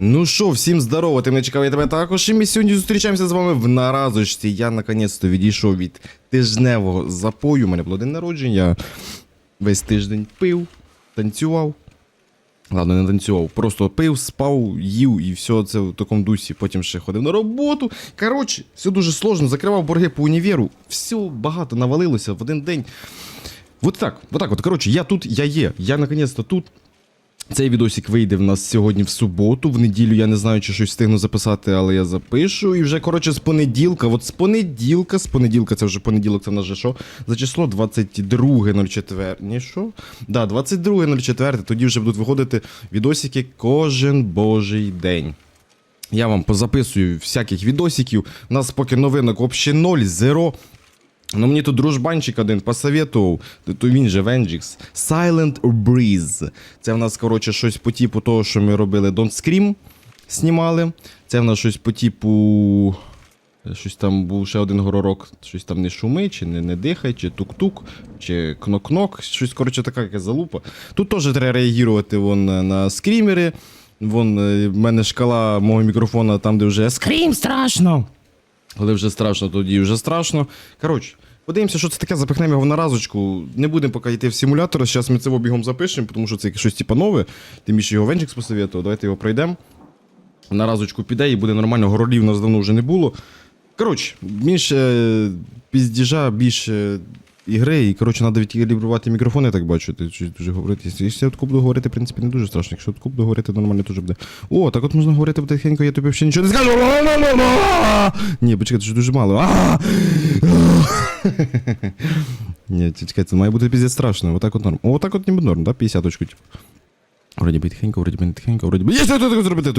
Ну що, всім здорово, ти мене чекав, я тебе також. І ми сьогодні зустрічаємося з вами в наразочці. Я наконець-то відійшов від тижневого запою. У мене було день народження. Я весь тиждень пив, танцював. Ладно, не танцював, просто пив, спав, їв і все це в такому дусі. Потім ще ходив на роботу. Коротше, все дуже сложно. Закривав борги по універу. Все багато навалилося в один день. Вот так, вот так от. Коротше, я тут, я є. Я наконець-то тут. Цей відосик вийде в нас сьогодні в суботу. В неділю я не знаю, чи щось встигну записати, але я запишу. І вже, коротше, з понеділка. От з понеділка, з понеділка, це вже понеділок, це в нас же що? За число 22.04. Ні, що? Да, 22.04. Тоді вже будуть виходити відосики кожен божий день. Я вам позаписую всяких відосиків. У нас поки новинок взагалі 0, 0. Ну мені тут дружбанчик один посоветував, то він же Венджікс. Silent Breeze. Це в нас, коротше, щось по типу того, що ми робили Don't Scream, знімали. Це в нас щось по типу. Щось там був ще один горорок, щось там не шуми, чи не, не дихай, чи тук-тук, чи кнок-кнок, щось, коротше, така якась залупа. Тут теж треба реагувати вон, на скрімери. Вон е, в мене шкала мого мікрофона там, де вже скрім страшно. Коли вже страшно, тоді вже страшно. Коротше, подивимося, що це таке, запихнемо його на разочку. Не будемо поки йти в симулятор. Зараз ми це обігом запишемо, тому що це щось типа нове. Тим більше його Венчикс посоветував. Давайте його пройдемо. На разочку піде і буде нормально. Горолів нас давно вже не було. Коротше, більше е, піздіжа, більше ігри, і коротше, треба відкалібрувати мікрофон, я так бачу. Ти щось дуже говорити. Якщо я буду говорити, в принципі, не дуже страшно. Якщо таку буду говорити, то нормально теж буде. О, так от можна говорити потихеньку, я тобі взагалі нічого не скажу. Ні, почекайте, що дуже мало. Ні, чекайте, це має бути піздець страшно. Отак от норм. Отак от ніби норм, да? 50 очку, типу. Вроді би тихенько, вроді би не тихенько, вроді би. Є, що тут зробити?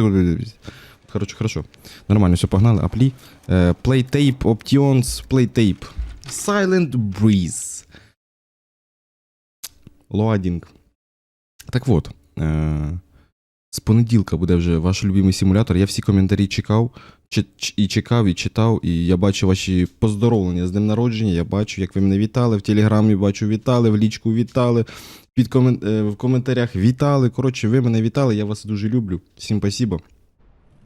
Коротше, хорошо. Нормально, все, погнали. Аплі. Е, Play tape, options, play tape. Silent Breeze. Loading. Так от. Е, з понеділка буде вже ваш любимий симулятор. Я всі коментарі чекав. Чи- І чекав, і читав, і я бачу ваші поздоровлення з днем народження. Я бачу, як ви мене вітали. В телеграмі бачу, вітали, в лічку вітали, під комен... е, в коментарях вітали. Коротше, ви мене вітали, я вас дуже люблю. Всім спасибо.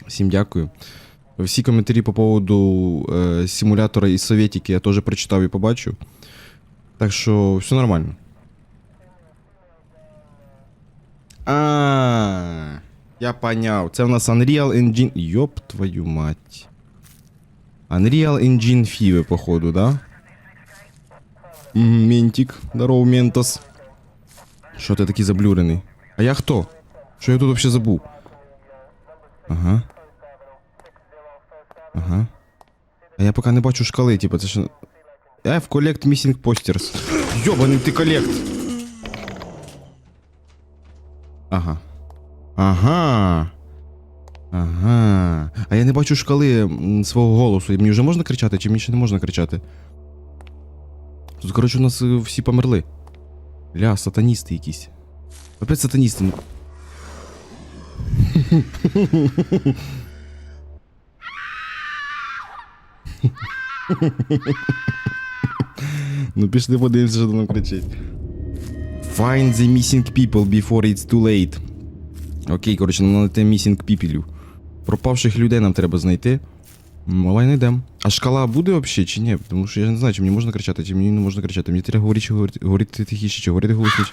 Всім дякую. Всі коментарі по поводу е, симулятора і советики я теж прочитав і побачив. Так що все нормально. А, я поняв. Це в нас Unreal Engine. Йоп твою мать. Unreal Engine Фіви, походу, да? Мгм, Ментик. Здорово, Ментос. Що ти такий заблюрений? А я хто? Що я тут вообще забув? Ага. Ага. А я поки не бачу шкали, типу, це що. F collect missing posters. Йобаний ти колект. Ага. Ага. Ага. А я не бачу шкали свого голосу. І мені вже можна кричати, чи мені ще не можна кричати? Тут, коротше, у нас е, всі померли. Ля, сатаністи якісь. Опять сатаністи. ну. Пішли подивимося, що там кричить. Find the missing people before it's too late. Окей, коротше, нам знайти missing people. Пропавших людей нам треба знайти. М, Давай знайдемо. А шкала буде взагалі чи ні? Тому що я не знаю, чи мені можна кричати, чи мені не можна кричати. Мені треба говорити, чи говорити, говорити тихіше, чи говорити голосніше.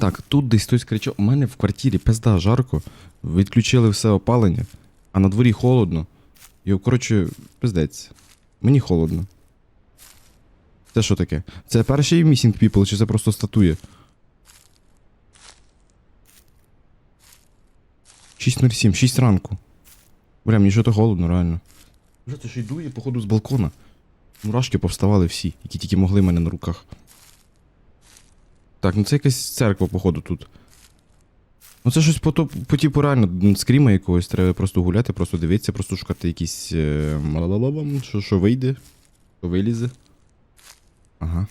Так, тут десь хтось кричав. У мене в квартирі пизда жарко. Відключили все опалення, а на дворі холодно. І, коротше, пиздець. Мені холодно. Це що таке? Це перший Missing People, чи це просто статуя? 6.07, 6 ранку. Бля, мені що то холодно, реально. Вже це ж йду і походу з балкона. Мурашки повставали всі, які тільки могли мене на руках. Так, ну це якась церква, походу, тут. Ну це щось по, то- по типу реально скріма якогось, треба просто гуляти, просто дивитися, просто шукати якісь. Е, малалалам, що, що вийде, що вилізе. Ага.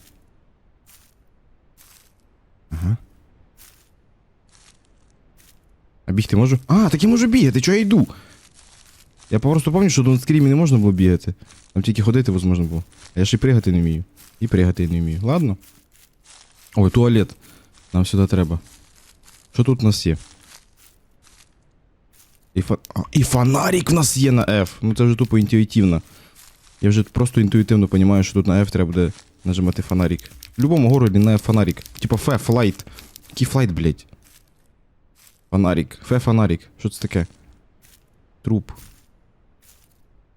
Ага. А бігти можу? А, так я можу бігати, чого я йду? Я просто пам'ятаю, що до скрімі не можна було бігати. Там тільки ходити можна було. А я ще й пригати не вмію. І пригати не вмію. Ладно. Ой, туалет. Нам сюди треба. Що тут у нас є? І, фа... а, і фонарик в нас є на F. Ну це вже тупо інтуїтивно. Я вже просто інтуїтивно розумію, що тут на F треба буде нажимати фонарик. В будь-якому городі на F фонарик. Типа Ф, флайт. Який флайт, блядь? Фонарик. Ф, фонарик. Що це таке? Труп.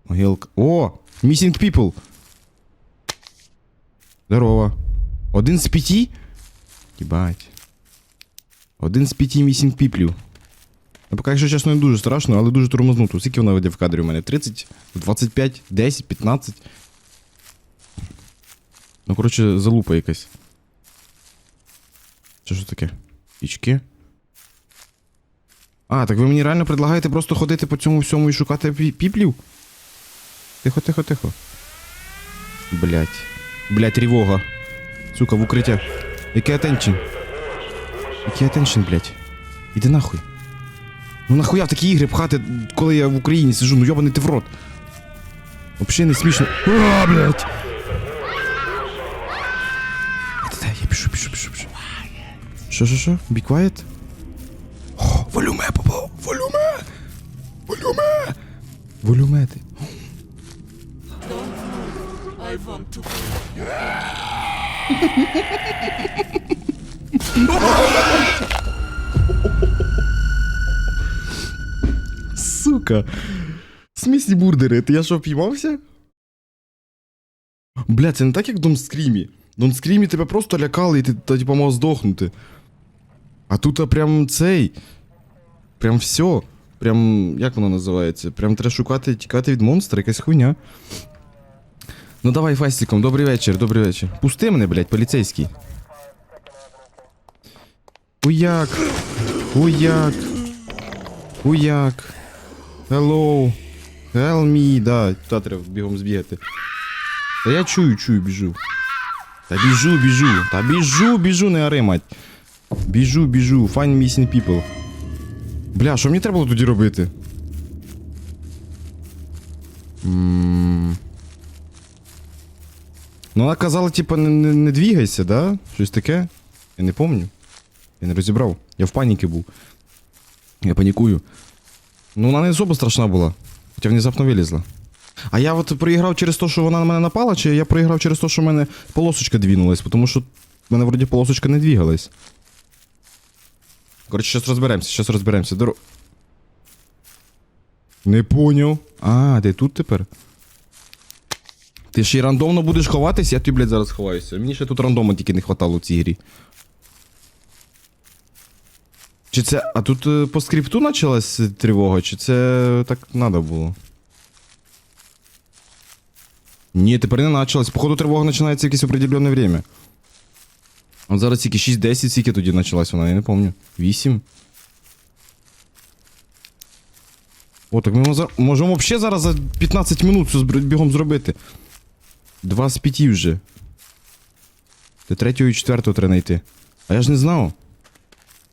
Могилка. О! Missing people! Здорово. Один з п'яти? Єбать. Один з п'яти missing піплів. Ну, поки, якщо чесно, не дуже страшно, але дуже тормознуто. Скільки вона веде в кадрі у мене? 30, 25, 10, 15. Ну, коротше, залупа якась. Це що таке? Пічки? А, так ви мені реально предлагаєте просто ходити по цьому всьому і шукати піплів? Тихо, тихо, тихо. Блять. Блять, тривога. Сука, в укриття. Який атеншн? Який атеншн, блять? Іди нахуй. Ну нахуя в такі ігри пхати, коли я в Україні сижу, ну йобаний ти в рот. Вообще не смішно. А, блять. Та-та, я пішу, пішу, пішу, пішу. Що, що, що? Be quiet? О, волюме, попав! Волюме! Волюме! Волюме ти. I want to Сука. В сміслі бурдери, ти я що впіймався? Бля, це не так, як в Дон Скрімі. В Дон Скрімі тебе просто лякали і ти та, типа мав здохнути. А тут прям цей. Прям все. Прям. як воно називається? Прям треба шукати, тікати від монстра, якась хуйня. Ну давай фастиком, добрий вечір, добрий вечір. Пусти мене, блядь, поліцейський. Хуяк. Хуяк. Хуяк. Hello. Help me, да, туди треба бігом збігати. Та я чую, чую, біжу. Та біжу, біжу. Та біжу, біжу, не ори, мать. Біжу, біжу. Find missing people. Бля, що мені треба було тоді робити? М. Ну, вона казала, типа, не, не, не двігайся, да? Щось таке? Я не помню. Я не розібрав. Я в паніки був. Я панікую. Ну, вона не особо страшна була. Хоча внезапно вилізла. А я от проіграв через те, що вона на мене напала, чи я проіграв через те, що в мене полосочка двінулась, тому що в мене вроді полосочка не двігалась. Коротше, зараз розберемося, зараз розберемося. Доро... Не поняв. А, ти тут тепер? Ти ще й рандомно будеш ховатись, я тобі, блядь, зараз ховаюся. Мені ще тут рандому тільки не хватало в цій грі. Чи це. А тут е, по скрипту почалась тривога, чи це так треба було? Ні, тепер не почалась. Походу тривога починається в якесь определенне время. От зараз тільки 6-10, скільки тоді почалась вона, я не пам'ятаю. 8. О, так ми можемо взагалі зараз за 15 минут все бігом зробити. Два з п'яти вже. Ти третього і четвертого треба знайти. А я ж не знав.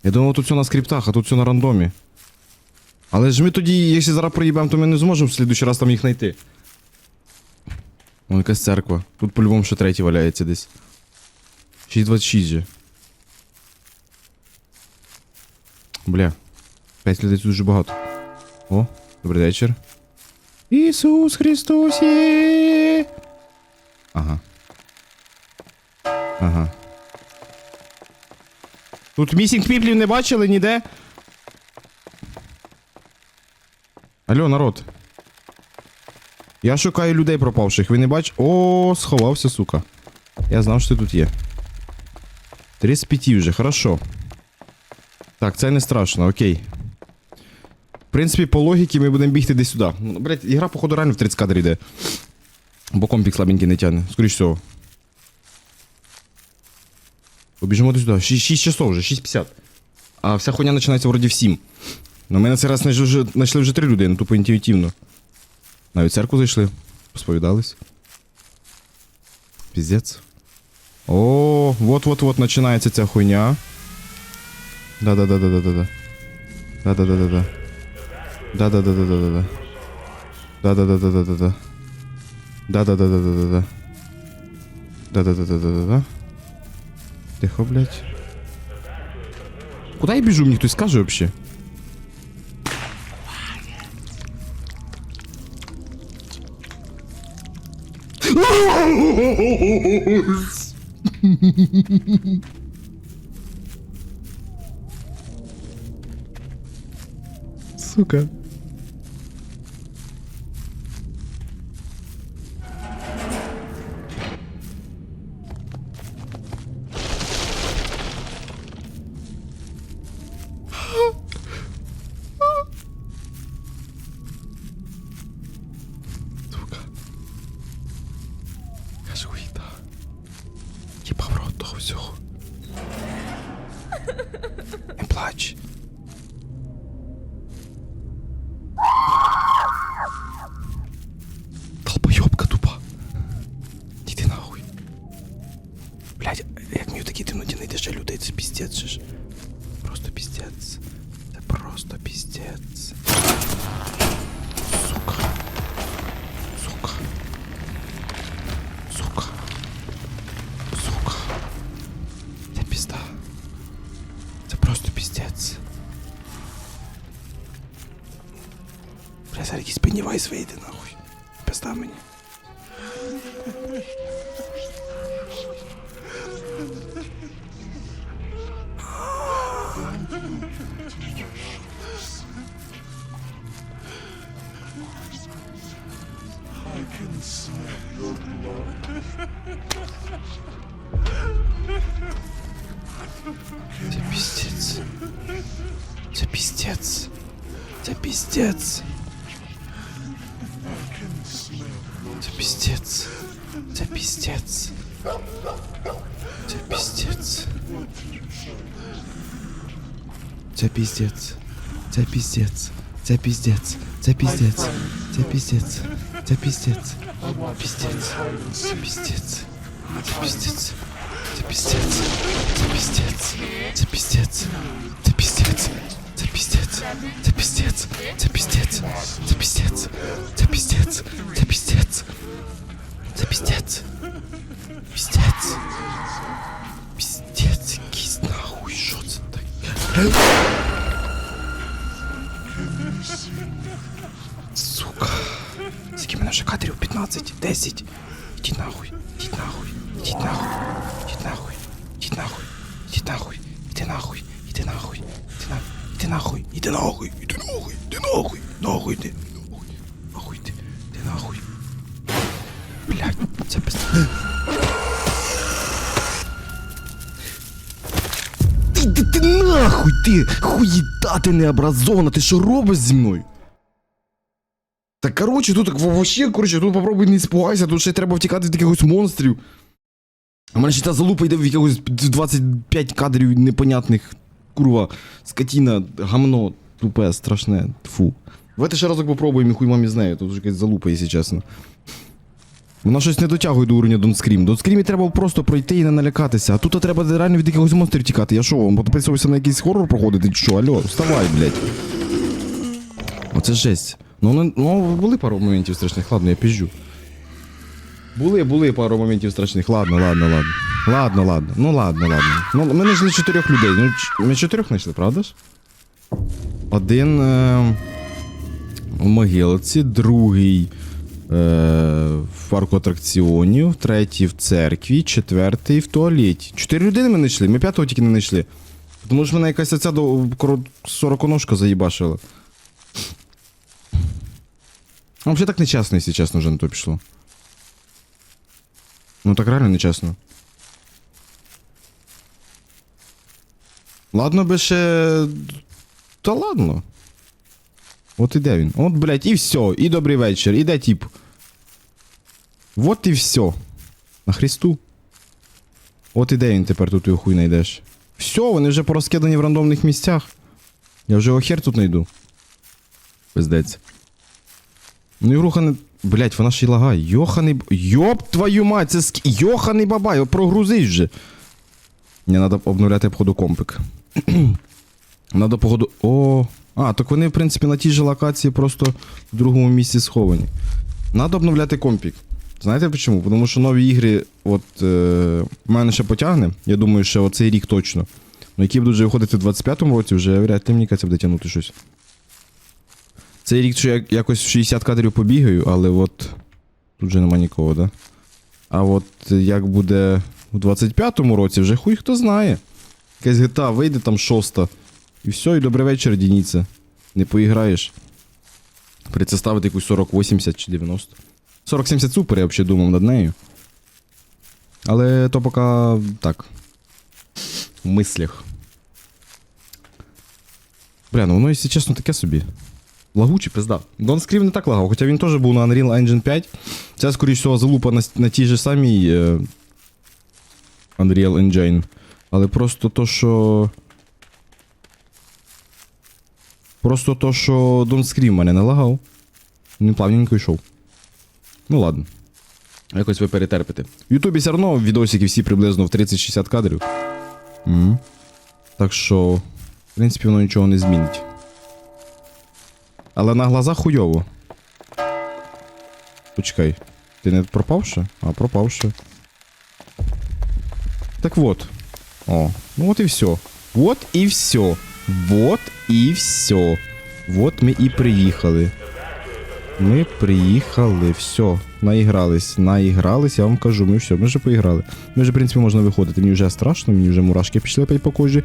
Я думав, тут все на скриптах, а тут все на рандомі. Але ж ми тоді, якщо зараз проїбемо, то ми не зможемо в слідуючий раз там їх знайти. Вон якась церква. Тут по-любому ще третій валяється десь. 6.26 же. Бля. П'ять людей тут дуже багато. О, добрий вечір. Ісус Христос. Ага. Ага. Тут місінг піплів не бачили ніде. Алло, народ. Я шукаю людей пропавших. Ви не бачите? О, сховався, сука. Я знав, що ти тут є. 35 вже, хорошо. Так, це не страшно, окей. В принципі, по логіці ми будемо бігти десь сюди. Ну, блять, ігра, походу, реально в 30 кадрів йде. Бо компік слабенький не тягне. Скоріше всього. Побіжимо до сюди. 6, 6 часов вже, 6.50. А вся хуйня починається вроді в 7. Ну, на цей раз знайшли вже, знайшли вже три людини, тупо інтуїтивно. Навіть церкву зайшли, посповідались. Піздець. О, вот-вот-вот починається ця хуйня. Да-да-да-да-да-да. Да-да-да-да-да. Да-да-да-да-да-да. Да-да-да-да-да-да. Да-да-да-да-да-да. Да-да-да-да-да-да. Тихо, блядь. Куда я бежу, мне кто скажи вообще? Сука. это пиздец же. Просто пиздец. Это просто пиздец. Сука. Сука. Сука. Сука. Это пизда. Это просто пиздец. Бля, садись, Пеннивайз Вейден. Це піздець. Це піздець. Це піздець. Це піздець. Це піздець. Це піздець. Це піздець. Це піздець. Це піздець. Це піздець. Це піздець. Це піздець. Піздець. Це піздець. Це піздець. Це піздець. Це піздець. Це піздець. Це піздець. Це піздець. Це піздець. Це піздець. Це піздець. Це піздець. Це піздець. Це піздець. Піздець. Піздець якийсь нахуй, що це таке? 15, 10. Ідіть нахуй, ідіть нахуй, ідіть нахуй, ідіть нахуй, ідіть нахуй, ідіть нахуй, іди нахуй, іди нахуй, іди нахуй, іди нахуй, іди нахуй, іди нахуй, нахуй, іди, нахуй, іди, іди нахуй. Блядь, це без... Ти, ти, ти нахуй, ти хуїта ти необразована, ти що робиш зі мною? Так короче, тут вообще, короче, тут попробуй не спугайся, тут ще треба втікати від якихось монстрів. А мене ще та залупа йде в якихось 25 кадрів непонятних. Курва, скотіна, гамно, тупе, страшне, фу. Давайте ще разок попробуємо і хуй мамі з нею, тут вже якась залупа, якщо чесно. Вона щось не дотягує до уровня. Don't Scream треба просто пройти і не налякатися. А тут треба реально від якихось монстрів тікати. Я що, вам підписувався на якийсь хоррор проходити? Що, алло, вставай, блядь. Оце жесть. Ну, ну, ну, були пару моментів страшних, ладно, я піжджу. Були, були пару моментів страшних. Ладно, ладно, ладно. Ладно, ладно. Ну ладно, ладно. Ну, ми знайшли чотирьох людей. Ну, ми чотирьох знайшли, правда ж? Один е- в могилці, другий е- в парку атракціонів, третій в церкві, четвертий в туалеті. Чотири людини ми знайшли, ми п'ятого тільки не знайшли. Тому що мене якась оця до сороконожка заїбашила. Взагалі так нечесно, якщо чесно, вже на то пішло. Ну так реально нечесно. Ладно би ще. Та ладно. От іде він. От, блядь, і все. І добрий вечір. Іде тіп. Вот і все. На Христу. От іде він тепер тут його хуй знайдеш. Все, вони вже порозкидані в рандомних місцях. Я вже його хер тут знайду. Пиздець. Ну, ігруха не. Блять, вона ще й лагає. Йоханий. Йоп твою мать, це ск... Йоханий бабай, прогрузись вже. Мені треба обновляти походу компик. Надо походу. О. А, так вони, в принципі, на тій же локації просто в другому місці сховані. Надо обновляти компік. Знаєте чому? Тому що нові ігри, от е, мене ще потягне. Я думаю, що оцей рік точно. Ну, які будуть вже виходити в 25-му році, вже вряд ли мені кажеться, буде тягнути щось. Цей рік що я якось в 60 кадрів побігаю, але от. Тут же нема нікого, да? А от як буде у 25-му році, вже хуй хто знає. Якась GTA вийде там шоста. І все, і добрий вечір, Дініця. Не поіграєш. Придеться ставити якусь 40, 80 чи 90. 40-70 супер, я взагалі думав над нею. Але то поки так. В мислях. Бля, ну воно, якщо чесно, таке собі. Лагучий, пизда. Don Scream не так лагав, хоча він теж був на Unreal Engine 5. Це, скоріш всього, залупа на, на тій же самій е, Unreal Engine. Але просто то, що. Просто то, що Don't Scream мене не лагав. Він плавненько йшов. Ну ладно. Якось ви перетерпите. В Ютубі все одно відосики всі приблизно в 30-60 кадрів. М. Так що, в принципі, воно нічого не змінить. Але на глазах хуйово. Почекай, ти не пропав ще? А, пропав ще. Так вот. О, ну от і все. Вот і все. Вот і все. Вот ми і приїхали. Ми приїхали, все, наігрались, наігрались, я вам кажу, ми все, ми вже поіграли. Ми вже, в принципі, можна виходити. Мені вже страшно, мені вже мурашки пішли по кожі.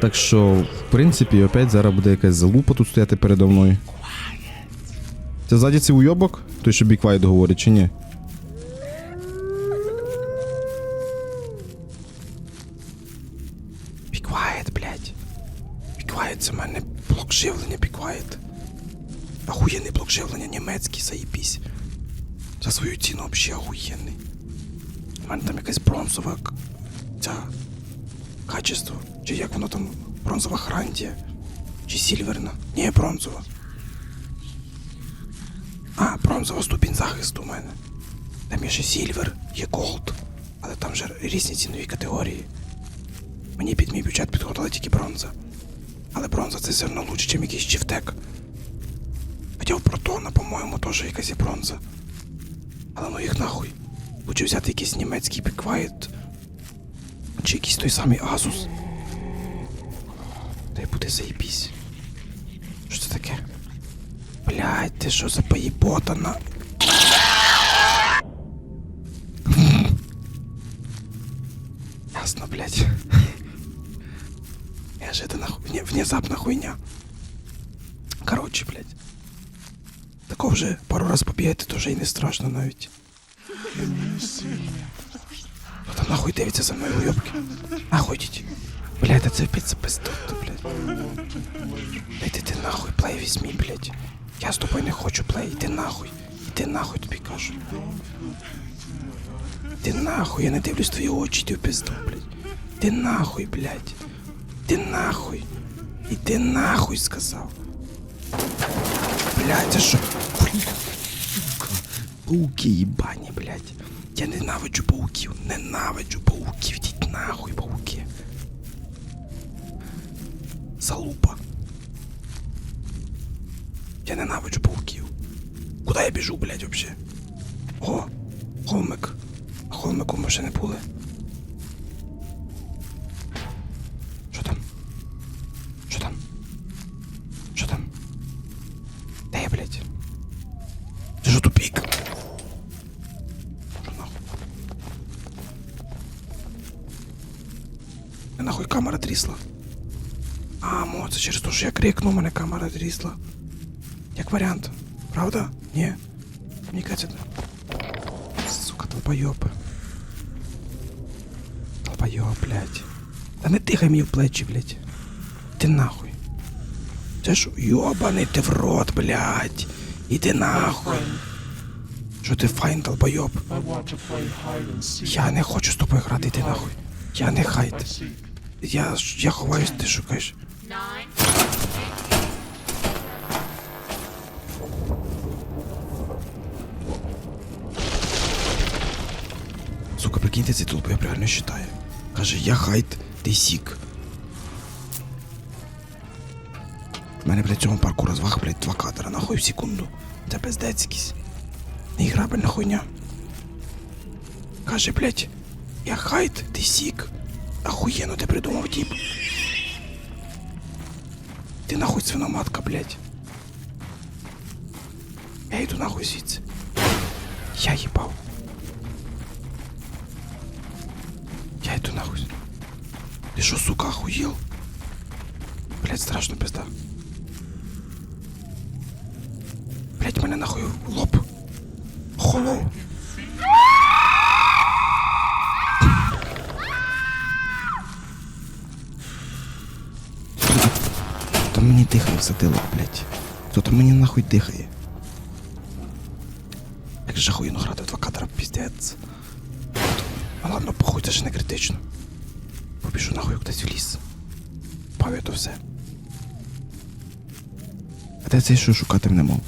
Так що, в принципі, опять зараз буде якась залупа тут стояти передо мною. Це ззаді цей уйобок? Той, що Be Quiet говорить, чи ні? Be Quiet, блядь. Be Quiet, це в мене блок живлення, Be Quiet. Охуєнний блок живлення, німецький, заїбісь. За свою ціну взагалі охуєнний. У мене там якась бронзова ця качество. Чи як воно там бронзова хрантія? Чи сільверна? Ні, бронзова. А, бронзова ступінь захисту у мене. Там є ще сільвер, є голд, але там же різні цінові категорії. Мені під мій бюджет підходила тільки бронза. Але бронза це все одно лучше, ніж якийсь чифтек. Хоча в протона, по-моєму, теж якась є бронза. Але ну їх нахуй. Лучше взяти якийсь німецький Quiet. Чи якийсь той самий Asus. Та й буде заєбісь. Що це таке? Блядь, ти що за поїботана? Ясно, блядь. Неожиданно ху... Вне- внезапно хуйня. Короче, блядь. Такого вже пару раз побігати, то вже і не страшно навіть. Ну там нахуй дивиться за мною уйобки. Нахуй йдіть. Блядь, це піца пиздота, блядь. Йди ти нахуй, плей візьмі, блядь. Я з тобою не хочу плей, іди нахуй. Іди нахуй тобі кажу. Іди нахуй, я не дивлюсь твої очі, ти в пизду, блядь. Іди нахуй, блядь. Іди нахуй. Іди нахуй, сказав. Блядь, це що? Пауки їбані, блядь. Я ненавиджу пауків, ненавиджу пауків, йдіть нахуй, пауки. Залупа. Я ненавиджу пауків. Куда я біжу, блядь, вообще? О, холмик. А холмику ми ще не були. Що там? Що там? Що там? Де я, блядь? Це що тупік? Що нахуй? Мене нахуй камера трісла. А, мо, це через те, що я крикнув, мене камера трісла. Як варіант. Правда? Ні. Мені кажеться, Сука, долбойоб. Долбойоб, блядь. Та не тихай мені в плечі, блядь. Ти нахуй. Це що? Йобаний ти в рот, блядь. Іди нахуй. Що ти файн, долбойоб? Я не хочу з тобою грати, іди нахуй. Я не хайт. Я, я ховаюсь, ти шукаєш. Сука, прикиньте, цей толпоєб реально считає. Каже, я хайт, ти сік. У мене, блядь, цьому парку розваг, блядь, два кадра, нахуй в секунду. Це пиздець якийсь. Неіграбельна хуйня. Каже, блядь, я хайт, ти сік. Охуєнно ти придумав, тип. Ты нахуй свиноматка, блядь. Я иду нахуй сидеть. Я ебал. Я иду нахуй. Ты что, сука, охуел? Блядь, страшно, пизда. Блядь, меня нахуй лоб. Холоу. Мені дихає в затилок, блять? Хто там мені нахуй дихає? Як же хуйно грати два кадра, піздець. Ну ладно, похуй, це ж не критично. Побіжу нахуй кудись в ліс. Пав'я то все. А де цей що шукати мене мов?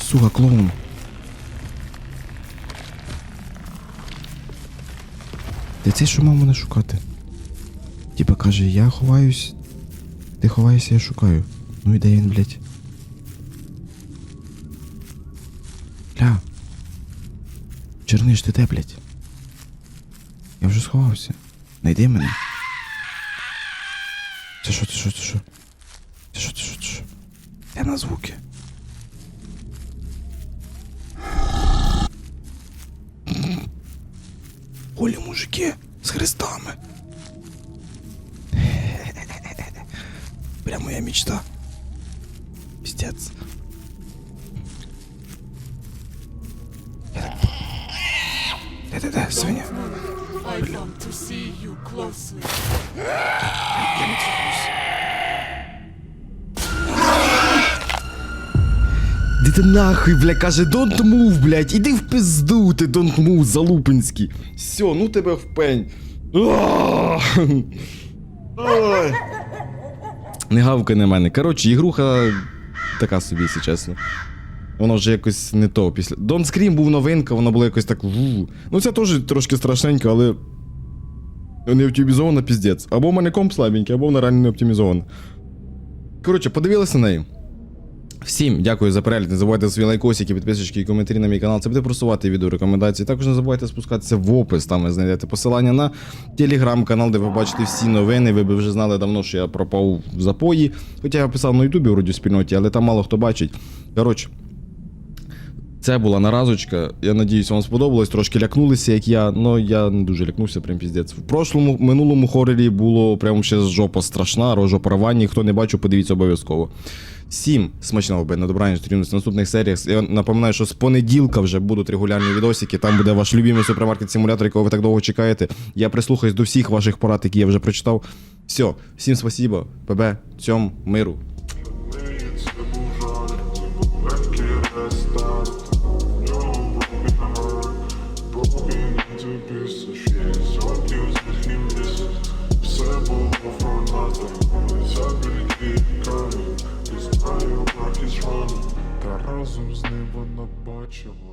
Сука, клоун. Де цей що мав мене шукати? Типа каже, я ховаюсь. Ти ховаєшся, я шукаю. Ну і де він, блядь? Ля. Черниш, ти де, блядь? Я вже сховався. Найди мене. Це що, це що, це що? Це що, це що, це що? Я на звуки. Олі, мужики, з хрестами. Прям моя мечта. Пиздец. Да-да-да, Соня. Іди ти нахуй, бля, каже, don't move, блядь, іди в пизду, ти don't move, залупинський. Все, ну тебе в пень. Не гавкай на мене. Коротше, ігруха така собі, якщо чесно. Воно вже якось не то після. Don't Scream був новинка, воно було якось так. Ну це теж трошки страшненько, але. Не оптимізована піздець. Або в мене комп слабенький, або вона реально не оптимізована. Коротше, подивилися на неї. Всім дякую за перегляд. Не забувайте свої лайкосики, підписочки і коментарі на мій канал. Це буде просувати відео рекомендації. Також не забувайте спускатися в опис. Там ви знайдете посилання на телеграм-канал, де ви бачите всі новини. Ви б вже знали давно, що я пропав в запої. Хоча я писав на Ютубі в спільноті, але там мало хто бачить. Коротше. Це була наразочка. Я надіюсь, вам сподобалось. Трошки лякнулися, як я, але я не дуже лякнувся, прям піздець. В прошлому минулому хорорі було прям ще жопа страшна, рожопорвання. Хто не бачив, подивіться обов'язково. Всім смачного би на добраніч стрімності в наступних серіях. Я напоминаю, що з понеділка вже будуть регулярні відосики. Там буде ваш любимий супермаркет симулятор, якого ви так довго чекаєте. Я прислухаюсь до всіх ваших порад, які я вже прочитав. Все, всім спасибо, ПБ, цьом, миру. Разом з ним вона бачила.